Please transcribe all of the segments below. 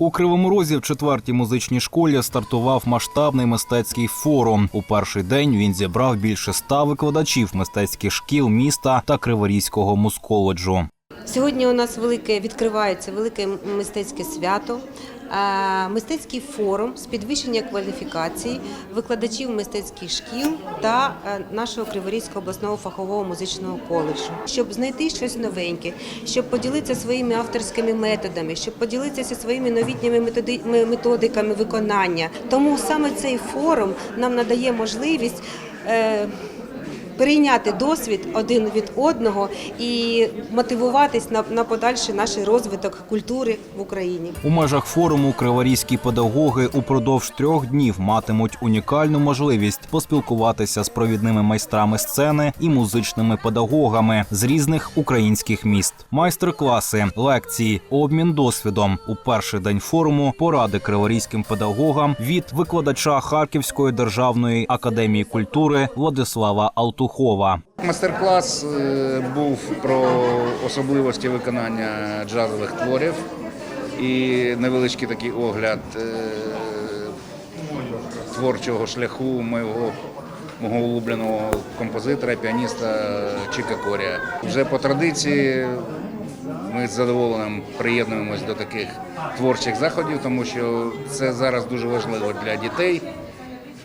У Кривому Розі в четвертій музичній школі стартував масштабний мистецький форум. У перший день він зібрав більше ста викладачів мистецьких шкіл міста та Криворізького мусколеджу. Сьогодні у нас велике відкривається велике мистецьке свято, мистецький форум з підвищення кваліфікації викладачів мистецьких шкіл та е, нашого Криворізького обласного фахового музичного коледжу, щоб знайти щось новеньке, щоб поділитися своїми авторськими методами, щоб поділитися своїми новітніми методи- методиками виконання. Тому саме цей форум нам надає можливість. Перейняти досвід один від одного і мотивуватись на, на подальший наш розвиток культури в Україні. У межах форуму криворізькі педагоги упродовж трьох днів матимуть унікальну можливість поспілкуватися з провідними майстрами сцени і музичними педагогами з різних українських міст. Майстер-класи, лекції, обмін досвідом у перший день форуму поради криворізьким педагогам від викладача Харківської державної академії культури Владислава Алтухова. Мастер-клас е, був про особливості виконання джазових творів і невеличкий такий огляд е, творчого шляху моєго, мого улюбленого композитора, піаніста Чіка Корія. Вже по традиції ми з задоволенням приєднуємось до таких творчих заходів, тому що це зараз дуже важливо для дітей.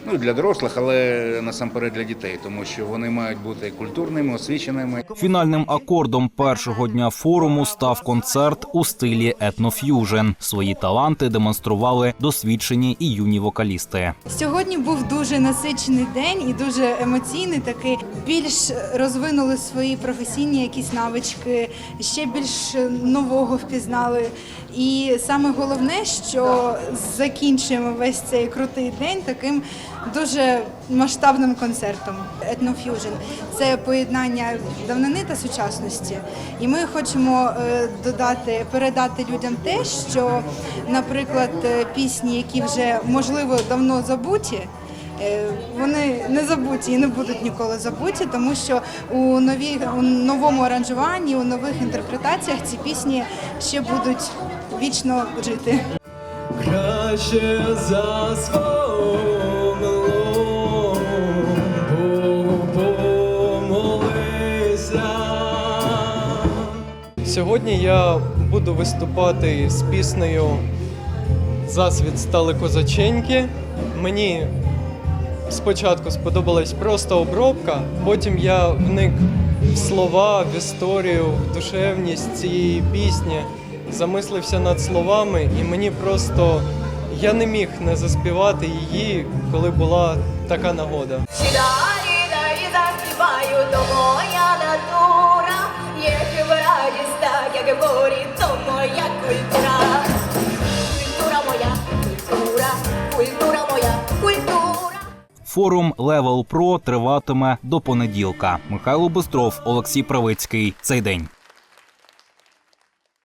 Ну для дорослих, але насамперед для дітей, тому що вони мають бути культурними, освіченими. Фінальним акордом першого дня форуму став концерт у стилі етноф'южн. Свої таланти демонстрували досвідчені і юні вокалісти. Сьогодні був дуже насичений день і дуже емоційний. Такий більш розвинули свої професійні якісь навички, ще більш нового впізнали. І саме головне, що закінчуємо весь цей крутий день таким дуже масштабним концертом. Етноф'южн це поєднання давнини та сучасності. І ми хочемо е, додати, передати людям те, що, наприклад, е, пісні, які вже можливо давно забуті. Е, Вони не забуті і не будуть ніколи забуті, тому що у нові у новому аранжуванні, у нових інтерпретаціях ці пісні ще будуть вічно жити. краще за свого Сьогодні я буду виступати з піснею Засвіт стали козаченьки. Мені спочатку сподобалась просто обробка, потім я вник в слова, в історію, в душевність цієї пісні, замислився над словами, і мені просто я не міг не заспівати її, коли була така нагода. Сідаю і заспіваю, то горі, то моя, культура. Форум Level Pro триватиме до понеділка. Михайло Бостров Олексій Правицький. Цей день.